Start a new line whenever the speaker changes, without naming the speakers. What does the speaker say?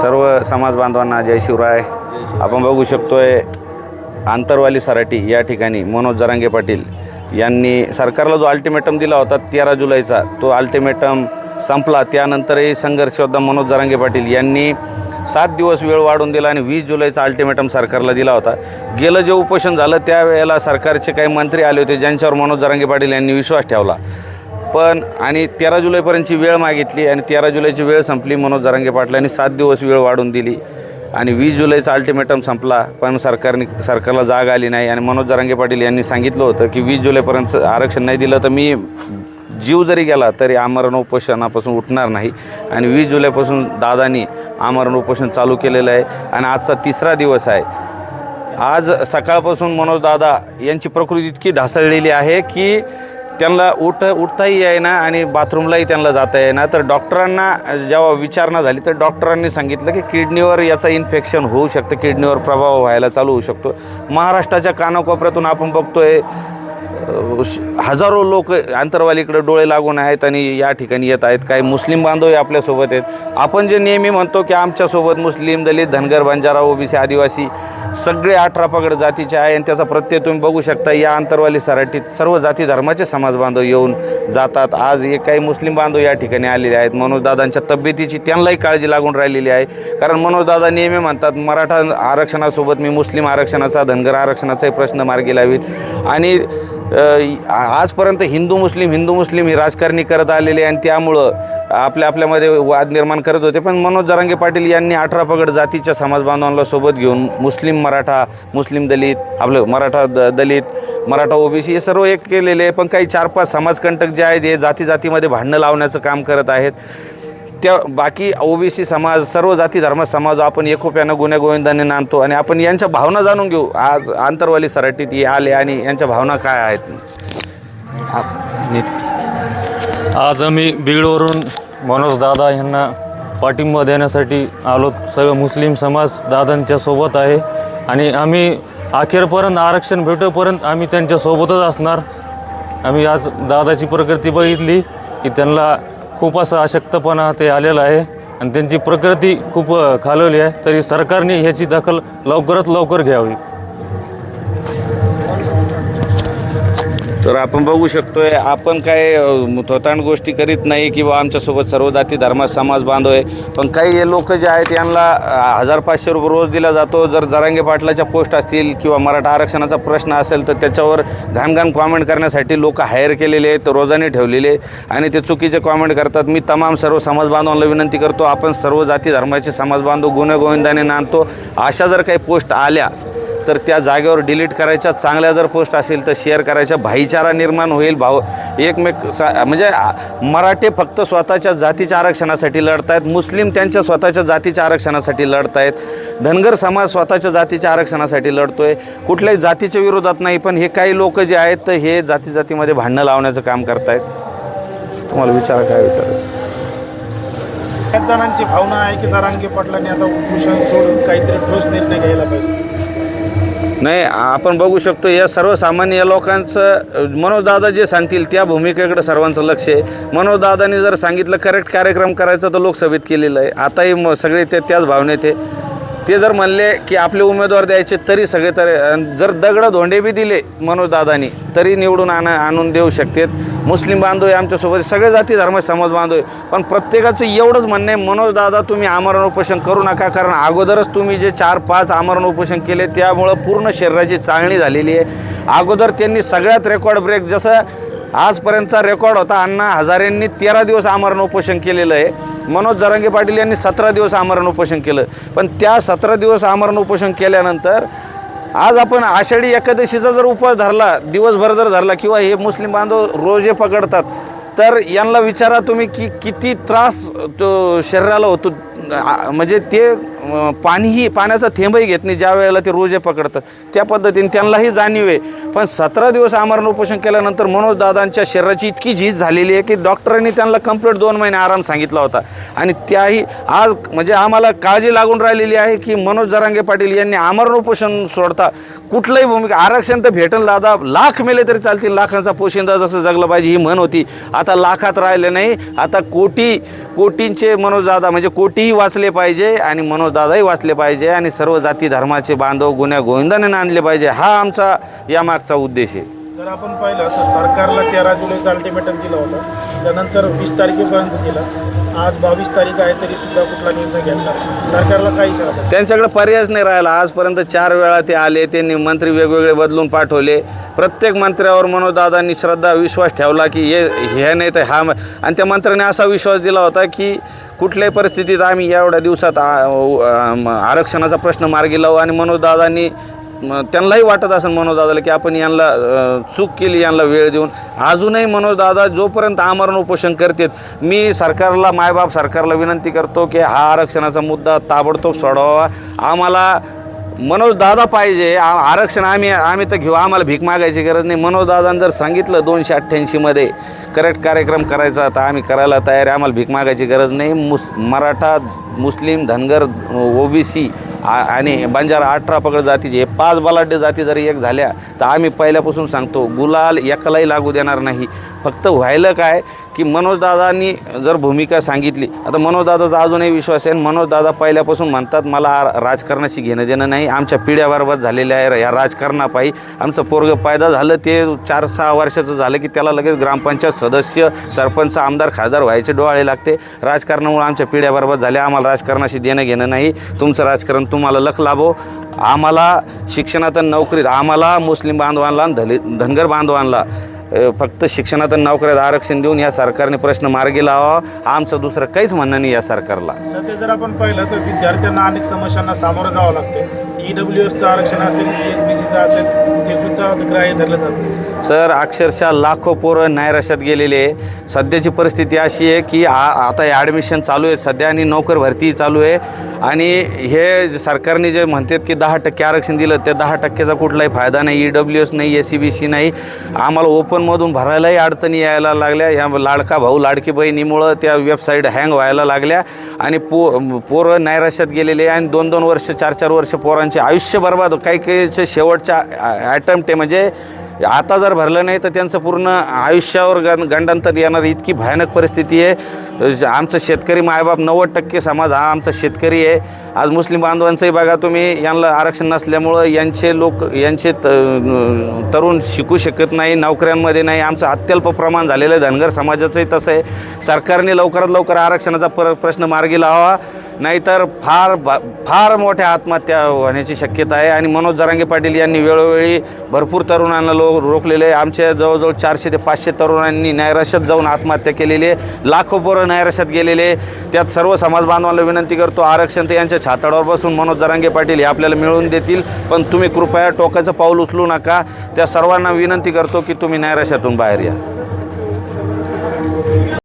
सर्व समाज बांधवांना जय शिवराय. आपण बघू शकतोय आंतरवाली सराटी या ठिकाणी मनोज जरांगे पाटील यांनी सरकारला जो अल्टिमेटम दिला होता तेरा जुलैचा तो अल्टिमेटम संपला. त्यानंतरही संघर्षयोद्धा मनोज जरांगे पाटील यांनी. सात दिवस वेळ वाढून दिला आणि वीस जुलैचा अल्टिमेटम सरकारला दिला होता. गेलं जे उपोषण झालं त्यावेळेला सरकारचे काही मंत्री आले होते ज्यांच्यावर मनोज जरांगे पाटील यांनी विश्वास ठेवला. पण आणि तेरा जुलैपर्यंतची वेळ मागितली आणि तेरा जुलैची वेळ संपली. मनोज जरांगे पाटलांनी सात दिवस वेळ वाढून दिली. आणि वीस जुलैचा अल्टिमेटम संपला पण सरकारने सरकारला जाग आली नाही. आणि मनोज जरांगे पाटील यांनी सांगितलं होतं की वीस जुलैपर्यंत आरक्षण नाही दिलं तर मी जीव जरी गेला तरी आमरण उपोषणापासून उठणार नाही. आणि वीस जुलैपासून दादानी आमरण उपोषण चालू केलेलं आहे. आणि आजचा तिसरा दिवस आहे. आज सकाळपासून मनोज दादा यांची प्रकृती इतकी ढासळलेली आहे की त्यांना उठ उठताही येईना आणि बाथरूमलाही त्यांना जाता येईना. तर डॉक्टरांना जेव्हा विचारणा झाली तर डॉक्टरांनी सांगितलं की किडनीवर याचं इन्फेक्शन होऊ शकतं. किडनीवर प्रभाव व्हायला चालू होऊ शकतो. महाराष्ट्राच्या कानाकोपऱ्यातून आपण बघतोय आहे श- हजारो लोक आंतरवालीकडे डोळे लागून आहेत आणि या ठिकाणी येत आहेत. काही मुस्लिम बांधवही आपल्यासोबत आहेत. आपण जे नेहमी म्हणतो की आमच्यासोबत मुस्लिम दलित धनगर बंजारा ओबीसी आदिवासी सगळे अठरा पगड जातीचे आहे आणि त्याचा प्रत्यय तुम्ही बघू शकता या आंतरवाली सराटीत सर्व जाती धर्माचे समाज बांधव येऊन जातात. आज एक काही मुस्लिम बांधव या ठिकाणी आलेले आहेत. मनोजदादांच्या तब्येतीची त्यांनाही काळजी लागून राहिलेली आहे. कारण मनोजदादा नेहमी म्हणतात मराठा आरक्षणासोबत मी मुस्लिम आरक्षणाचा धनगर आरक्षणाचाही प्रश्न मार्गी लावीत आणि आजपर्यंत हिंदू मुस्लिम हिंदू मुस्लिम ही राजकारणी करत आलेले आणि त्यामुळं आपल्या आपल्यामध्ये वाद निर्माण करत होते. पण मनोज जरांगे पाटील यांनी अठरा पगड जातीच्या समाज बांधवांना सोबत घेऊन मुस्लिम मराठा मुस्लिम दलित आपलं मराठा द दलित मराठा ओबीसी हे सर्व एक केलेले आहे. पण काही चार पाच समाजकंटक जे आहेत हे जाती जातीमध्ये भांडणं लावण्याचं काम करत आहेत. त्या बाकी ओबीसी समाज सर्व जाती धर्म समाज आपण एकोप्यानं गुन्हे गोविंदाने नांदतो. आणि आपण यांच्या भावना जाणून घेऊ. आज आंतरवाली सराटीत हे आले आणि यांच्या भावना काय आहेत? आप- नीट.
आज आम्ही बीडवरून मनोज दादा यांना पाठिंबा देण्यासाठी आलो. सर्व मुस्लिम समाज दादांच्या सोबत आहे. आणि आम्ही अखेरपर्यंत आरक्षण भेटेपर्यंत आम्ही त्यांच्या सोबतच असणार. आम्ही आज दादाची प्रकृती बघितली की त्यांना खूप असा अशक्तपणा ते आलेला आहे. आणि त्यांची प्रकृती खूप खालवली आहे. तरी सरकारने ह्याची दखल लवकरात लवकर घ्यावी.
तर आपण बघू शकतोय आपण काय थोतांड गोष्टी करीत नाही किंवा आमच्यासोबत सर्व जाती धर्मात समाज बांधव आहे. पण काही लोक जे आहेत यांना हजार पाचशे रुपये रोज दिला जातो. जर जरांगे पाटलाच्या पोस्ट असतील किंवा मराठा आरक्षणाचा प्रश्न असेल तर त्याच्यावर घाणघाण कॉमेंट करण्यासाठी लोक हायर केलेले आहेत रोजाने ठेवलेले आणि ते चुकीचे कॉमेंट करतात. मी तमाम सर्व समाज बांधवांना विनंती करतो आपण सर्व जाती धर्माचे समाज बांधव गुन्हेगोविंदाने नांदतो. अशा जर काही पोस्ट आल्या तर त्या जागेवर डिलीट करायच्या चांगल्या जर पोस्ट असेल तर शेअर करायच्या भाईचारा निर्माण होईल भाव एकमेक सा म्हणजे मराठे फक्त स्वतःच्या जातीच्या आरक्षणासाठी लढत आहेत मुस्लिम त्यांच्या स्वतःच्या जातीच्या आरक्षणासाठी लढत आहेत धनगर समाज स्वतःच्या जातीच्या आरक्षणासाठी लढतोय कुठल्याही जातीच्या विरोधात नाही पण हे काही लोक जे आहेत तर हे जाती जातीमध्ये भांडणं लावण्याचं काम करतायत. तुम्हाला विचारा काय विचारायचं?
जणांची भावना आहे की दरांगे पाटलांनी आता उपोषण सोडून काहीतरी ठोस निर्णय घ्यायला पाहिजे.
नाही आपण बघू शकतो या सर्वसामान्य लोकांचं मनोजदादा जे सांगतील त्या भूमिकेकडे सर्वांचं लक्ष आहे. मनोजदादांनी जर सांगितलं करेक्ट कार्यक्रम करायचा तर लोकसभेत केलेलं आहे. आताही म सगळे ते त्याच भावनेत आहे. ते जर म्हणले की आपले उमेदवार द्यायचे तरी सगळे तर जर दगड धोंडे बी दिले मनोजदादांनी तरी निवडून आण आणून देऊ शकतात. मुस्लिम बांधव आहे आमच्यासोबत सगळे जाती धर्म समाज बांधव आहे. पण प्रत्येकाचं एवढंच म्हणणं आहे मनोज दादा तुम्ही आमरण उपोषण करू नका कारण अगोदरच तुम्ही जे चार पाच आमरण उपोषण केले त्यामुळं पूर्ण शरीराची चाळणी झालेली आहे. अगोदर त्यांनी सगळ्यात रेकॉर्ड ब्रेक जसं आजपर्यंतचा रेकॉर्ड होता अण्णा हजारेंनी तेरा दिवस आमरण उपोषण केलेलं आहे. मनोज जरांगे पाटील यांनी सतरा दिवस आमरण उपोषण केलं. पण त्या सतरा दिवस आमरण उपोषण केल्यानंतर आज आपण आषाढी एकादशीचा जर उपवास धरला दिवसभर जर धरला किंवा हे मुस्लिम बांधव रोजे पकडतात तर यांना विचारा तुम्ही की किती त्रास तो शरीराला होतो. म्हणजे ते पाणीही पाण्याचा थेंबही घेत नाही. ज्या वेळेला ते रोजे पकडतं त्या पद्धतीने त्यांनाही जाणीव आहे. पण सतरा दिवस आमरण उपोषण केल्यानंतर मनोज दादांच्या शरीराची इतकी झीज झालेली आहे की डॉक्टरांनी त्यांना कंप्लीट दोन महिने आराम सांगितला होता. आणि त्याही आज म्हणजे आम्हाला काळजी लागून राहिलेली आहे की मनोज जरांगे पाटील यांनी आमरण उपोषण सोडता कुठलंही भूमिका आरक्षण तर भेटेल दादा. लाख मेले तरी चालतील लाखांचा पोशिंदा जसं जगलं पाहिजे ही म्हण होती. आता लाखात राहिले नाही आता कोटी कोटींचे मनोज दादा म्हणजे कोटीही वाचले पाहिजे आणि मनोज दादाही वाचले पाहिजे आणि सर्व जाती धर्माचे बांधव गुन्ह्या गोविंदाने आणले पाहिजे. हा आमचा यामागचा उद्देश आहे.
जर आपण पाहिलं तर सरकारला तेरा जुलैचा अल्टिमेटम दिला होता. त्यानंतर वीस तारखेपर्यंत दिला. आज बावीस तारीख आहे तरी सुद्धा कुठला निर्णय घेतला नाही. सरकारला काही इशारा
त्यांच्याकडे पर्यायच नाही राहिला. आजपर्यंत चार वेळा ते आले त्यांनी मंत्री वेगवेगळे बदलून पाठवले. प्रत्येक मंत्र्यावर मनोजदादांनी श्रद्धा विश्वास ठेवला की हे हे नाही तर हा आणि त्या मंत्र्याने असा विश्वास दिला होता की कुठल्याही परिस्थितीत आम्ही एवढ्या दिवसात आ- आरक्षणाचा प्रश्न मार्गी लावू आणि मनोजदादांनी त्यांनाही वाटत असेल मनोजदादाला की आपण यांना चूक केली यांना वेळ देऊन. अजूनही मनोजदादा जोपर्यंत आमरण उपोषण करतात मी सरकारला मायबाप सरकारला विनंती करतो की हा आरक्षणाचा मुद्दा ताबडतोब सोडावा. आम्हाला मनोज दादा पाहिजे आरक्षण आम्ही आम्ही तर घेऊ आम्हाला भीक मागायची गरज नाही. मनोज दादानं जर सांगितलं दोनशे अठ्ठ्याऐंशीमध्ये करेक्ट कार्यक्रम करायचा तर आम्ही करायला तयार आहे आम्हाला भीक मागायची गरज नाही. मुस मराठा मुस्लिम धनगर ओबीसी आणि बंजारा अठरा पगड जातीचे. हे पाच बलाढ्य जाती जरी एक झाल्या तर आम्ही पहिल्यापासून सांगतो गुलाल एकालाही लागू देणार नाही. फक्त व्हायलं काय की मनोजदादांनी जर भूमिका सांगितली आता मनोजदादाचा अजूनही विश्वास आहे मनोजदादा पहिल्यापासून म्हणतात मला राजकारणाशी घेणं देणं नाही आमच्या पिढ्याबरोबर झालेल्या आहे या राजकारणापायी आमचं पोरगं पायदा झालं ते चार सहा वर्षाचं झालं की त्याला लगेच ग्रामपंचायत सदस्य सरपंच आमदार खासदार व्हायचे डोळे लागते. राजकारणामुळे आमच्या पिढ्याबरोबर झाल्या आम्हाला राजकारणाशी देणं घेणं नाही तुमचं राजकारण तुम्हाला लख लाभो. आम्हाला शिक्षणात नोकरीत आम्हाला मुस्लिम बांधवांना धली धनगर बांधवांना फक्त शिक्षणात नोकऱ्यात आरक्षण देऊन या सरकारने प्रश्न मार्गी लावा. आमचं दुसरं काहीच म्हणणं नाही या सरकारला.
सध्या जर आपण पाहिलं तर विद्यार्थ्यांना अनेक समस्यांना सामोरं जावं लागते. ईडब्ल्यू एसचं आरक्षण असेल एस बी सीचं असेल ग्राह्य धरलं जातं.
सर अक्षरशः लाखो पोरं नैराश्यात गेलेले आहे. सध्याची परिस्थिती अशी आहे की आ आता हे ॲडमिशन चालू आहे. सध्या आणि नोकर भरती चालू आहे. आणि हे जे सरकारने जे म्हणतात की दहा टक्के आरक्षण दिलं त्या दहा टक्क्याचा कुठलाही फायदा नाही. ई डब्ल्यू एस नाही एस सी बी सी नाही. आम्हाला ओपनमधून भरायलाही अडचणी यायला लागल्या. या लाडका भाऊ लाडकी बहिणीमुळं त्या वेबसाईट हँग व्हायला लागल्या. आणि पो पोरं नैराश्यात गेलेले आहे आणि दोन दोन वर्ष चार चार वर्ष पोरांचे आयुष्य बर्बाद काही काहीचे शेवटच्या ॲटम्प्ट आहे. म्हणजे आता जर भरलं नाही तर त्यांचं पूर्ण आयुष्यावर गं गंडांतर येणार इतकी भयानक परिस्थिती आहे. आमचं शेतकरी मायबाप नव्वद टक्के समाज हा आमचा शेतकरी आहे. आज मुस्लिम बांधवांचंही बघा तुम्ही यांना आरक्षण नसल्यामुळं यांचे लोक यांचे त तरुण शिकू शकत नाही नोकऱ्यांमध्ये नाही. आमचं अत्यल्प प्रमाण झालेलं आहे. धनगर समाजाचंही तसं आहे. सरकारने लवकरात लवकर आरक्षणाचा पर प्रश्न मार्गी लावा नाहीतर फार फार मोठ्या आत्महत्या होण्याची शक्यता आहे. आणि मनोज जरांगे पाटील यांनी वेळोवेळी भरपूर तरुणांना लो रोखलेले आहे. आमच्या जवळजवळ चारशे ते पाचशे तरुणांनी नैराश्यात जाऊन आत्महत्या केलेली आहे. लाखो पोरं नैराश्यात गेलेले आहे. त्यात सर्व समाज बांधवांना विनंती करतो आरक्षण ते यांच्या छाताडावर बसून मनोज जरांगे पाटील हे आपल्याला मिळवून देतील. पण तुम्ही कृपया टोकाचं पाऊल उचलू नका. त्या सर्वांना विनंती करतो की तुम्ही नैराश्यातून बाहेर या.